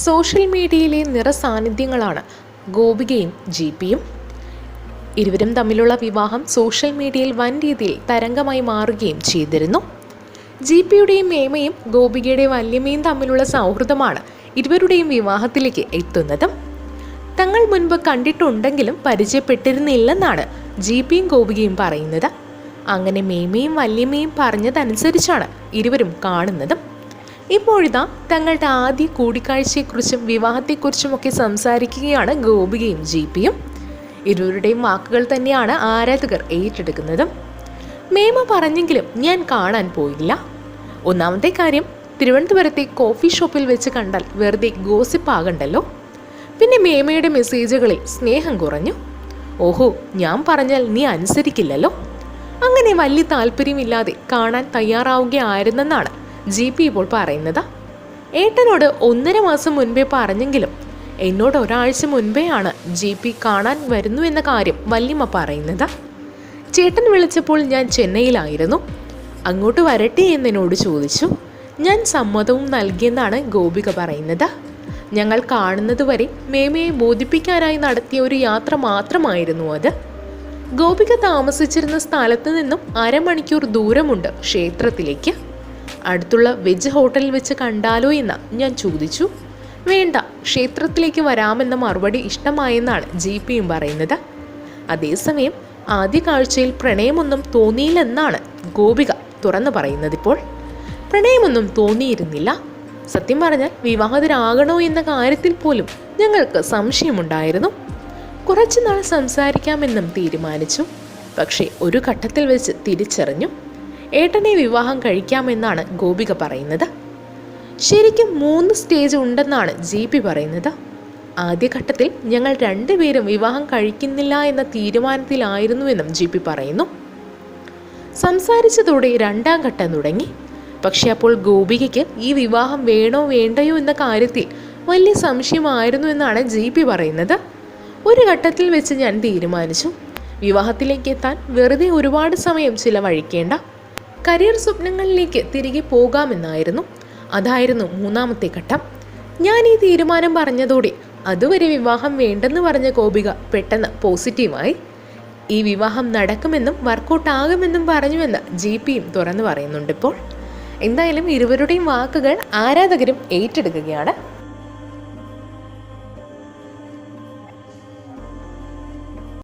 Social മീഡിയയിലെ നിറസാന്നിധ്യങ്ങളാണ് ഗോപികയും G പിയും. ഇരുവരും തമ്മിലുള്ള വിവാഹം സോഷ്യൽ മീഡിയയിൽ വൻ രീതിയിൽ തരംഗമായി മാറുകയും ചെയ്തിരുന്നു. ജി പിയുടെയും മേമയും ഗോപികയുടെ വല്യമ്മയും തമ്മിലുള്ള സൗഹൃദമാണ് ഇരുവരുടെയും വിവാഹത്തിലേക്ക് എത്തുന്നത്. തങ്ങൾ മുൻപ് കണ്ടിട്ടുണ്ടെങ്കിലും പരിചയപ്പെട്ടിരുന്നില്ലെന്നാണ് ജി പിയും ഗോപികയും പറയുന്നത്. അങ്ങനെ മേമയും വല്യമ്മയും പറഞ്ഞതനുസരിച്ചാണ് ഇരുവരും കാണുന്നതും. ഇപ്പോഴിതാ തങ്ങളുടെ ആദ്യ കൂടിക്കാഴ്ചയെക്കുറിച്ചും വിവാഹത്തെക്കുറിച്ചുമൊക്കെ സംസാരിക്കുകയാണ് ഗോപികയും ജി പിയും. ഇരുവരുടെയും വാക്കുകൾ തന്നെയാണ് ആരാധകർ ഏറ്റെടുക്കുന്നതും. മേമ പറഞ്ഞെങ്കിലും ഞാൻ കാണാൻ പോയില്ല. ഒന്നാമത്തെ കാര്യം തിരുവനന്തപുരത്തെ കോഫി ഷോപ്പിൽ വെച്ച് കണ്ടാൽ വെറുതെ ഗോസിപ്പ് ആകണ്ടല്ലോ പിന്നെ മേമയുടെ മെസ്സേജുകളിൽ സ്നേഹം കുറഞ്ഞു. ഓഹോ ഞാൻ പറഞ്ഞാൽ നീ അനുസരിക്കില്ലല്ലോ. അങ്ങനെ വലിയ താല്പര്യമില്ലാതെ കാണാൻ തയ്യാറാവുകയായിരുന്നെന്നാണ് ജി പി ഇപ്പോൾ പറയുന്നത്. ഏട്ടനോട് ഒന്നര മാസം മുൻപേ പറഞ്ഞെങ്കിലും എന്നോട് ഒരാഴ്ച മുൻപേയാണ് ജി പി കാണാൻ വരുന്നു എന്ന കാര്യം വല്യമ്മ പറയുന്നത്. ചേട്ടൻ വിളിച്ചപ്പോൾ ഞാൻ ചെന്നൈയിലായിരുന്നു. അങ്ങോട്ട് വരട്ടെ എന്ന് എന്നോട് ചോദിച്ചു. ഞാൻ സമ്മതവും നൽകിയെന്നാണ് ഗോപിക പറയുന്നത്. ഞങ്ങൾ കാണുന്നതുവരെ മേമയെ ബോധിപ്പിക്കാനായി നടത്തിയ ഒരു യാത്ര മാത്രമായിരുന്നു അത്. ഗോപിക താമസിച്ചിരുന്ന സ്ഥലത്ത് നിന്നും അരമണിക്കൂർ ദൂരമുണ്ട് ക്ഷേത്രത്തിലേക്ക്. അടുത്തുള്ള വെജ് ഹോട്ടലിൽ വെച്ച് കണ്ടാലോ എന്ന് ഞാൻ ചോദിച്ചു. വേണ്ട ക്ഷേത്രത്തിലേക്ക് വരാമെന്ന മറുപടി ഇഷ്ടമായെന്നാണ് ജി പിയും പറയുന്നത്. അതേസമയം ആദ്യ കാഴ്ചയിൽ പ്രണയമൊന്നും തോന്നിയില്ലെന്നാണ് ഗോപിക തുറന്നു പറയുന്നതിപ്പോൾ പ്രണയമൊന്നും തോന്നിയിരുന്നില്ല. സത്യം പറഞ്ഞാൽ വിവാഹിതരാകണോ എന്ന കാര്യത്തിൽ പോലും ഞങ്ങൾക്ക് സംശയമുണ്ടായിരുന്നു. കുറച്ചുനാൾ സംസാരിക്കാമെന്നും തീരുമാനിച്ചു. പക്ഷേ ഒരു ഘട്ടത്തിൽ വെച്ച് തിരിച്ചറിഞ്ഞു. ഏട്ടനെ വിവാഹം കഴിക്കാമെന്നാണ് ഗോപിക പറയുന്നത്. ശരിക്കും മൂന്ന് സ്റ്റേജ് ഉണ്ടെന്നാണ് ജി പി പറയുന്നത്. ആദ്യഘട്ടത്തിൽ ഞങ്ങൾ രണ്ടുപേരും വിവാഹം കഴിക്കുന്നില്ല എന്ന തീരുമാനത്തിലായിരുന്നുവെന്നും ജി പി പറയുന്നു. സംസാരിച്ചതോടെ രണ്ടാം ഘട്ടം തുടങ്ങി. പക്ഷെ അപ്പോൾ ഗോപികയ്ക്ക് ഈ വിവാഹം വേണോ വേണ്ടയോ എന്ന കാര്യത്തിൽ വലിയ സംശയമായിരുന്നു എന്നാണ് ജി പി പറയുന്നത്. ഒരു ഘട്ടത്തിൽ വെച്ച് ഞാൻ തീരുമാനിച്ചു. വിവാഹത്തിലേക്ക് എത്താൻ വെറുതെ ഒരുപാട് സമയം ചിലവഴിക്കേണ്ട. കരിയർ സ്വപ്നങ്ങളിലേക്ക് തിരികെ പോകാമെന്നായിരുന്നു. അതായിരുന്നു മൂന്നാമത്തെ ഘട്ടം. ഞാൻ ഈ തീരുമാനം പറഞ്ഞതോടെ അതുവരെ വിവാഹം വേണ്ടെന്ന് പറഞ്ഞ ഗോപിക പെട്ടെന്ന് പോസിറ്റീവായി. ഈ വിവാഹം നടക്കുമെന്നും വർക്കൗട്ട് ആകുമെന്നും പറഞ്ഞുവെന്ന് ജി പിയും തുറന്നു പറയുന്നുണ്ട് ഇപ്പോൾ. എന്തായാലും ഇരുവരുടെയും വാക്കുകൾ ആരാധകരും ഏറ്റെടുക്കുകയാണ്.